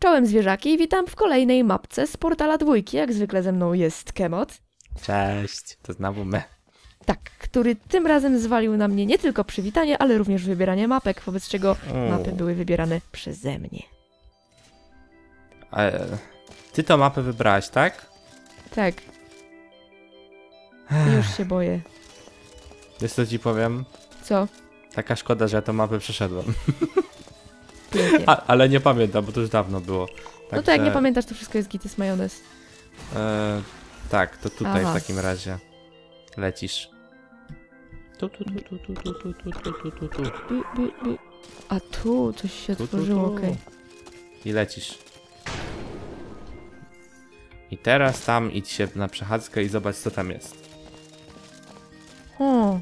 Czołem zwierzaki, witam w kolejnej mapce z portala dwójki. Jak zwykle ze mną jest Kemot. Cześć, to znowu my. Tak, który tym razem zwalił na mnie nie tylko przywitanie, ale również wybieranie mapek, wobec czego mapy były wybierane przeze mnie. E, ty to mapę wybrałaś, tak? Tak. Już się boję. Wiesz co ci powiem? Co? Taka szkoda, że ja tą mapę przeszedłem. Pięknie. A, ale nie pamiętam, bo to już dawno było. no tak, jak nie pamiętasz, to wszystko jest gites majonez. E, tak, to tutaj Aha. w takim razie lecisz. Tu, tu, tu, tu, tu, tu, tu, tu, tu, tu, tu, tu. Bi, bi, bi. A tu coś się Tu, otworzyło, okej. I lecisz. I teraz tam idź się na przechadzkę i zobacz co tam jest. O,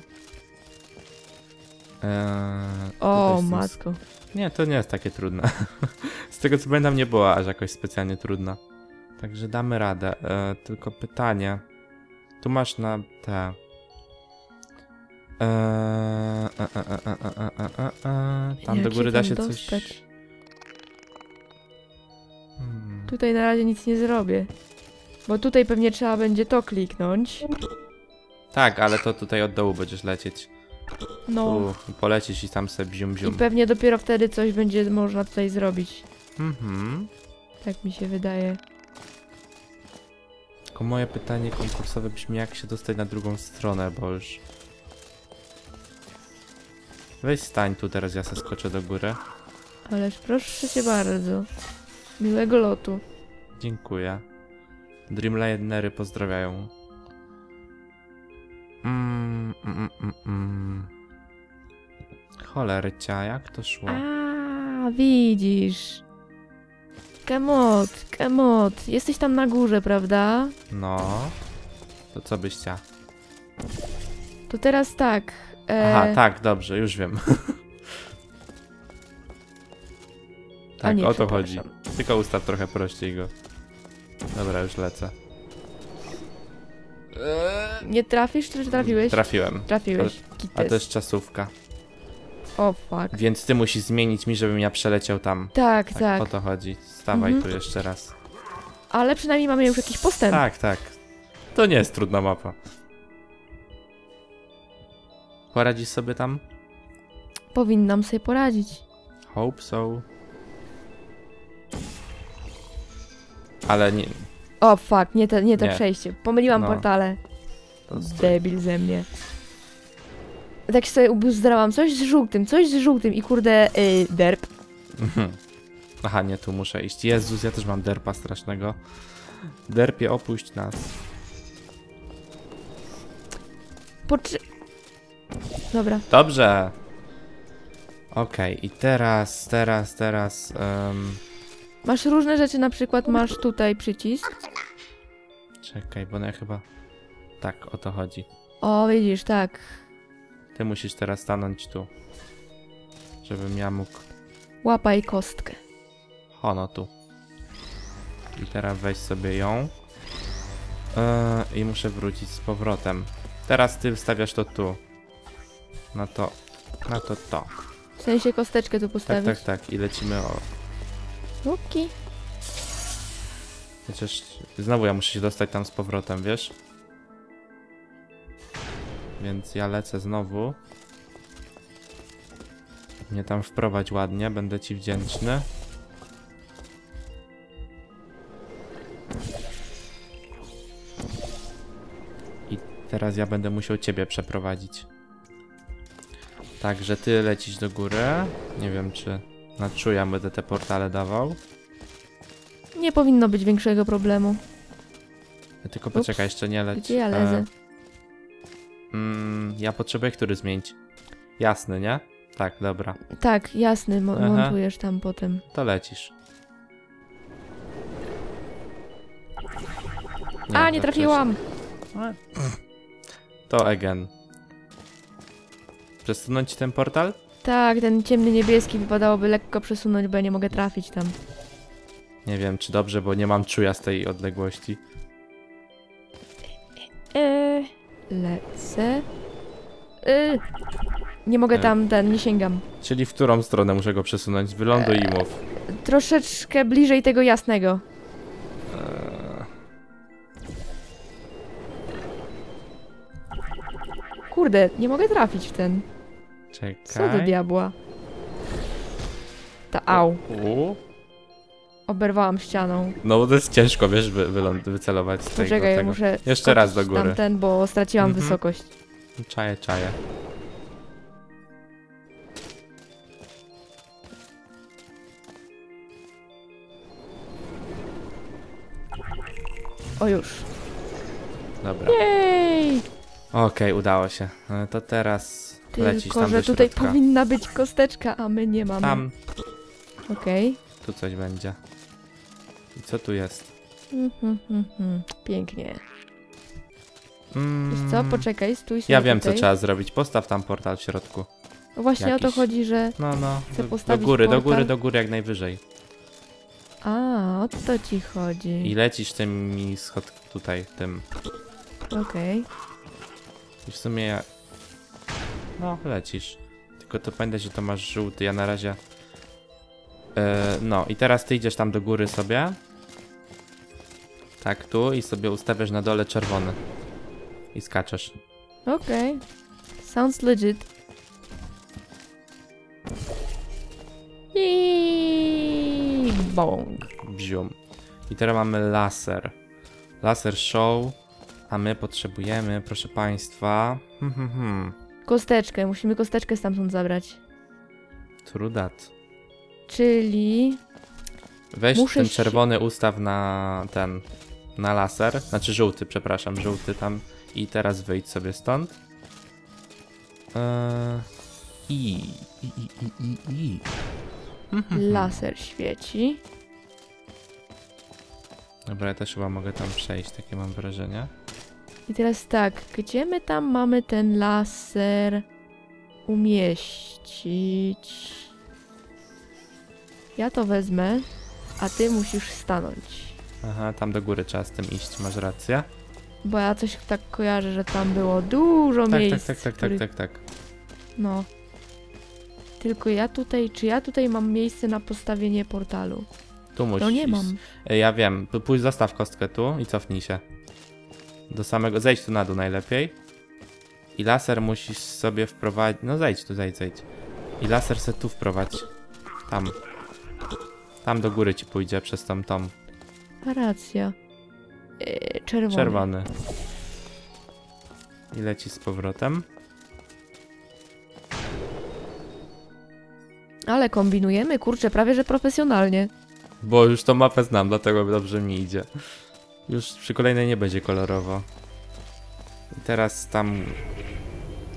Eee, o, matko. Nie, to nie jest takie trudne. z tego co pamiętam, nie była aż jakoś specjalnie trudna. Także damy radę. Eee, tylko pytanie. Tu masz na te. Tam do góry da się coś. Hmm. Tutaj na razie nic nie zrobię. Bo tutaj pewnie trzeba będzie to kliknąć. Tak, ale to tutaj od dołu będziesz lecieć. No. Tu i polecisz i tam sobie bzium I bzium. pewnie dopiero wtedy coś będzie można tutaj zrobić. Mhm. Tak mi się wydaje. Tylko moje pytanie konkursowe brzmi, jak się dostać na drugą stronę, bo już... Weź stań tu, teraz ja se skoczę do góry. Ależ proszę cię bardzo. Miłego lotu. Dziękuję. Dreamlinery pozdrawiają. Mm, mm, mm, mm. Cholercia, jak to szło? A, widzisz. Kemot, Kemot. Jesteś tam na górze, prawda? No. To co byś chciała? To teraz tak. E, Aha, tak, dobrze, już wiem. Tak, nie, o to chodzi. Tylko ustaw trochę prościej go. Dobra, już lecę. Nie trafisz, czy trafiłeś? Trafiłem. Trafiłeś. A to jest czasówka. O, fuck. Więc ty musisz zmienić mi, żebym ja przeleciał tam. Tak, Tak, tak. o to chodzi. Stawaj Mhm. tu jeszcze raz. Ale przynajmniej mamy już jakiś postęp. Tak, tak. To nie jest trudna mapa. Poradzisz sobie tam? Powinnam sobie poradzić. Hope so. Ale nie. O, fuck, nie te, nie te Nie. przejście. Pomyliłam No. portale. To. Debil ze mnie. Tak sobie ubzdrałam, coś z żółtym, coś z żółtym i kurde, y, derp. Mhm. Aha, nie, tu muszę iść. Jezus, ja też mam derpa strasznego. Derpie, opuść nas. Poczy... Dobra, Dobrze. Okej, i teraz, teraz, teraz. em, masz różne rzeczy, na przykład masz tutaj przycisk. czekaj, bo ja chyba. Tak, o to chodzi. O, widzisz, tak. Ty musisz teraz stanąć tu. Żebym ja mógł. Łapaj kostkę. O, no tu. I teraz weź sobie ją. Yy, I muszę wrócić z powrotem. Teraz ty wstawiasz to tu. Na to. Na to to. W sensie kosteczkę tu Tak, postawić. tak, tak. I lecimy o. Łuki. Chociaż znowu ja muszę się dostać tam z powrotem, wiesz? Więc ja lecę znowu. Mnie tam wprowadź ładnie, będę ci wdzięczny. I teraz ja będę musiał ciebie przeprowadzić. Także ty lecisz do góry. Nie wiem, czy na czuja będę te portale dawał. Nie powinno być większego problemu. Tylko Ups. poczekaj, jeszcze nie leć. Gdzie ja E, lezę? Mm, ja potrzebuję który zmienić. Jasny, nie? Tak, dobra. Tak, jasny, mo- Aha. montujesz tam potem. To lecisz. A, nie to trafiłam! wcześniej. To again. Przesunąć ten portal? Tak, ten ciemny niebieski wypadałoby lekko przesunąć, bo ja nie mogę trafić tam. Nie wiem, czy dobrze, bo nie mam czuja z tej odległości. Lecę. Eee, nie mogę E. tam, ten, nie sięgam. Czyli w którą stronę muszę go przesunąć? Wyląduj i mów. troszeczkę bliżej tego jasnego. Eee, Kurde, nie mogę trafić w ten. Co do czekaj. diabła? Ta au. U. Oberwałam ścianą. No bo to jest ciężko, wiesz, wy, wyląd, wycelować z tego. Poczekaj, tego. muszę Jeszcze raz do góry. Tamten, bo straciłam Mhm. wysokość. Czaję, czaję. O już. Dobra. Jej! Okej, udało się. E, To teraz lecisz Tylko, tam że tutaj powinna być kosteczka, a my nie mamy. Tam, Okej. tu coś będzie. I co tu jest? Mhm, mhm. Pięknie. Mm, Wiesz co, poczekaj, stój sobie Ja wiem, co tutaj. trzeba zrobić. Postaw tam portal w środku. No Właśnie o to jakiś. chodzi, że... No, no. Chcę Do, do postawić góry, do portal. góry, do góry, jak najwyżej. A, o to ci chodzi. I lecisz tymi schod tutaj, tym. Okej. I w sumie ja... No, lecisz. Tylko to pamiętaj, że to masz żółty, ja na razie... E, no, i teraz ty idziesz tam do góry sobie. Tak, tu i sobie ustawiasz na dole czerwony. I skaczesz. Okej. Sounds legit. I bong. Bzium. I teraz mamy laser. Laser show. A my potrzebujemy, proszę państwa... Hmm, hmm, hmm. Kosteczkę, musimy kosteczkę stamtąd zabrać. True that. Czyli... Weź Muszę ten czerwony ustaw na ten, na laser, znaczy żółty, przepraszam, żółty tam i teraz wyjdź sobie stąd. Eee, I, i, i, i, i, i. Mhm. Laser świeci. Dobra, ja też chyba mogę tam przejść, takie mam wrażenie. I teraz tak, gdzie my tam mamy ten laser umieścić? Ja to wezmę, a ty musisz stanąć. Aha, tam do góry trzeba z tym iść, masz rację. Bo ja coś tak kojarzę, że tam było dużo Tak, tak, miejsc. tak, tak, tak, których- tak, tak. No. Tylko ja tutaj, czy ja tutaj mam miejsce na postawienie portalu? Tu musisz No nie iść. mam. E, Ja wiem, pójdź, zostaw kostkę tu i cofnij się. Do samego, zejdź tu na dół najlepiej. I laser musisz sobie wprowadzić, no zejdź tu, zejdź, zejdź. I laser se tu wprowadź. Tam. Tam do góry ci pójdzie przez tą tom. A racja. Yy, czerwony. Czerwony. I leci z powrotem. Ale kombinujemy, kurczę, prawie że profesjonalnie. Bo już tą mapę znam, dlatego dobrze mi idzie. Już przy kolejnej nie będzie kolorowo. I teraz tam...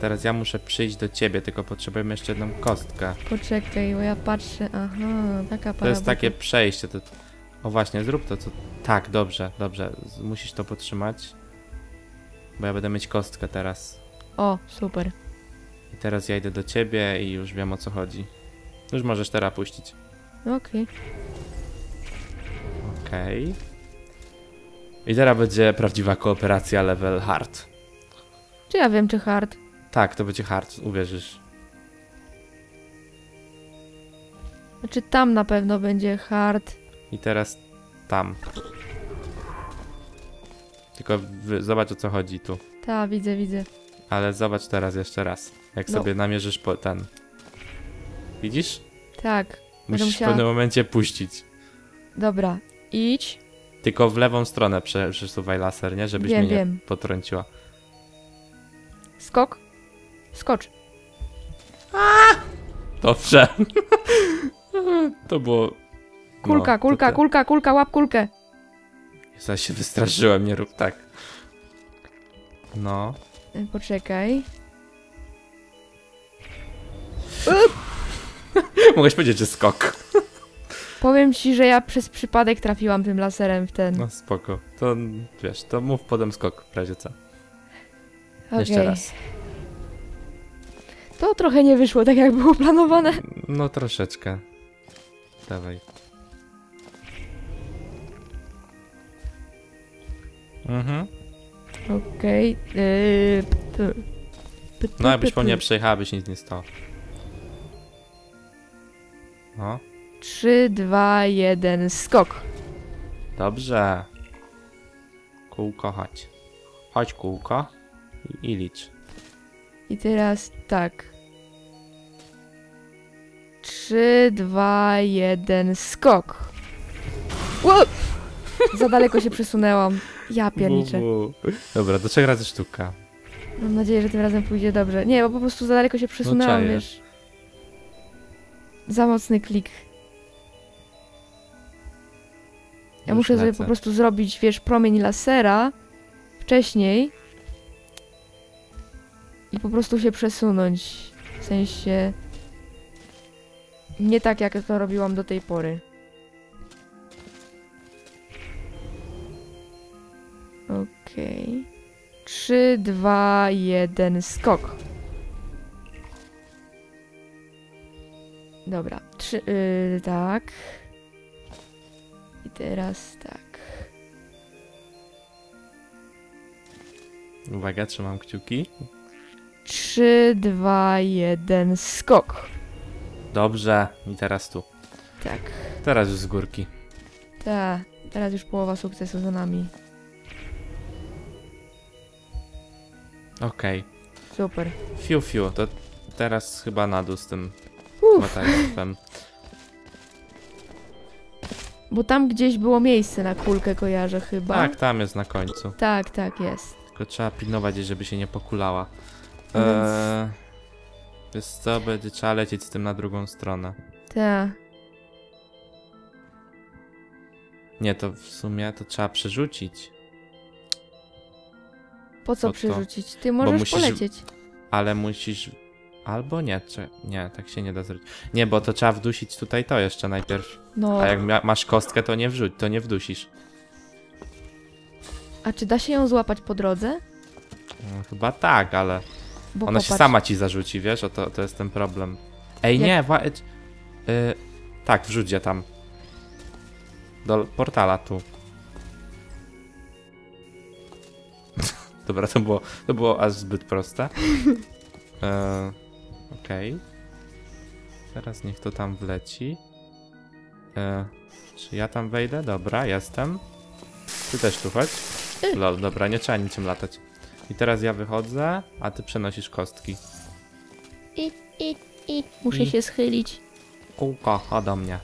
Teraz ja muszę przyjść do ciebie, tylko potrzebujemy jeszcze jedną kostkę. Poczekaj, bo ja patrzę. Aha, taka To jest takie przejście. To... O właśnie, zrób to. co. Tak, dobrze, dobrze. Musisz to podtrzymać. Bo ja będę mieć kostkę teraz. O, super. I teraz ja idę do ciebie i już wiem o co chodzi. Już możesz teraz puścić. Okej. Okej. I teraz będzie prawdziwa kooperacja level hard. Czy ja wiem, czy hard? Tak, to będzie hard, uwierzysz. Znaczy tam na pewno będzie hard. I teraz tam. Tylko zobacz o co chodzi tu. Ta, widzę, widzę. Ale zobacz teraz jeszcze raz. Jak No. sobie namierzysz po ten. Widzisz? Tak. Musisz w musiała... pewnym momencie puścić. Dobra, idź. Tylko w lewą stronę prze, przesuwaj laser, nie? Żebyś Wiem, mnie nie wiem. potrąciła. Skok. Skocz. Dobrze. to było... Kulka, no, kulka, kulka, kulka, łap kulkę. Ja się wystraszyłem, nie rób tak. No. E, Poczekaj. Mogłeś powiedzieć, że skok. Powiem ci, że ja przez przypadek trafiłam tym laserem w ten. No spoko. To wiesz, to mów potem skok w razie co. Okej. Jeszcze raz. To trochę nie wyszło tak, jak było planowane. No troszeczkę. Dawaj. Mhm. Okej. Yy, p- p- No jakbyś po mnie przejechała, byś nic nie stało. No. 3, 2, 1, skok. Dobrze. Kółko, chodź. Chodź kółko i, i licz. I teraz tak. 3, 2, 1, skok. Ło! Za daleko się przesunęłam. Ja pierniczę. Dobra, do trzech razy sztuka. Mam nadzieję, że tym razem pójdzie dobrze. Nie, bo po prostu za daleko się przesunęłam, czaję. wiesz. Za mocny klik. Ja Już muszę sobie lecę. po prostu zrobić, wiesz, promień lasera wcześniej i po prostu się przesunąć. W sensie nie tak, jak to robiłam do tej pory. Okej. Trzy, dwa, jeden, skok. Dobra, trzy, yy, tak. I teraz tak. Uwaga, trzymam kciuki. Trzy, dwa, jeden, skok. Dobrze. I teraz tu. Tak. Teraz już z górki. Ta, teraz już połowa sukcesu za nami. Okej. Super. Fiu, fiu. To teraz chyba na dół z tym motylstwem. bo tam gdzieś było miejsce na kulkę, kojarzę chyba. Tak, tam jest na końcu. Tak, tak jest. Tylko trzeba pilnować żeby się nie pokulała. Więc- Eee, wiesz co, będzie trzeba lecieć z tym na drugą stronę. Ta. Nie, to w sumie to trzeba przerzucić. Po co to. przerzucić? Ty możesz musisz- polecieć. Ale musisz... Albo nie, czy... nie, tak się nie da zrobić. Nie, bo to trzeba wdusić tutaj to jeszcze najpierw. No, A jak masz kostkę, to nie wrzuć, to nie wdusisz. a czy da się ją złapać po drodze? No, chyba tak, ale Bo ona się popatrz, sama ci zarzuci, wiesz? O to, to jest ten problem. Ej, Jak- nie, wa- y, tak, wrzuć je tam. Do portala tu. Dobra, to było, to było aż zbyt proste. E, Okej. Teraz niech to tam wleci. E, czy ja tam wejdę? Dobra, jestem. Ty też tu chodź. Lol, dobra, nie trzeba niczym latać. I teraz ja wychodzę, a ty przenosisz kostki. I, i, i. Muszę I- się schylić. Kółko, chodź do mnie.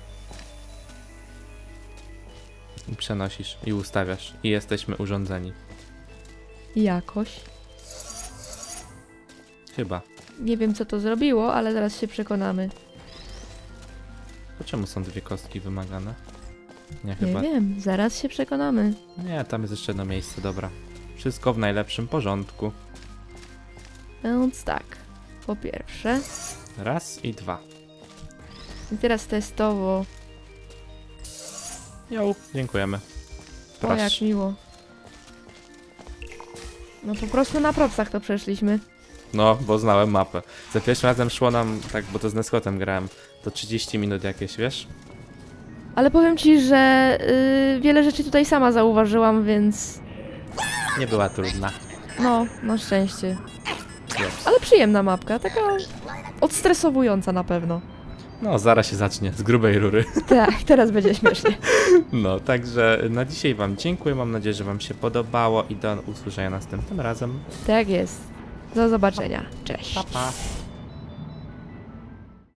I przenosisz, i ustawiasz. I jesteśmy urządzeni. Jakoś. Chyba. Nie wiem, co to zrobiło, ale zaraz się przekonamy. Czemu są dwie kostki wymagane? Nie, Nie chyba. wiem, zaraz się przekonamy. Nie, tam jest jeszcze jedno miejsce, dobra. Wszystko w najlepszym porządku. Więc tak. Po pierwsze. Raz i dwa. I teraz testowo. Jo, dziękujemy. O, jak Proszę. miło. No po prostu na propsach to przeszliśmy. No, bo znałem mapę. Za pierwszym razem szło nam, tak, bo to z Neskotem grałem, to 30 minut jakieś, wiesz? Ale powiem ci, że y, wiele rzeczy tutaj sama zauważyłam, więc Nie była trudna. no, na szczęście. Yes. Ale przyjemna mapka, taka odstresowująca na pewno. No, zaraz się zacznie, z grubej rury. Tak, teraz będzie śmiesznie. No, także na dzisiaj Wam dziękuję. Mam nadzieję, że Wam się podobało i do usłyszenia następnym razem. Tak jest. Do zobaczenia. Cześć. Pa, pa.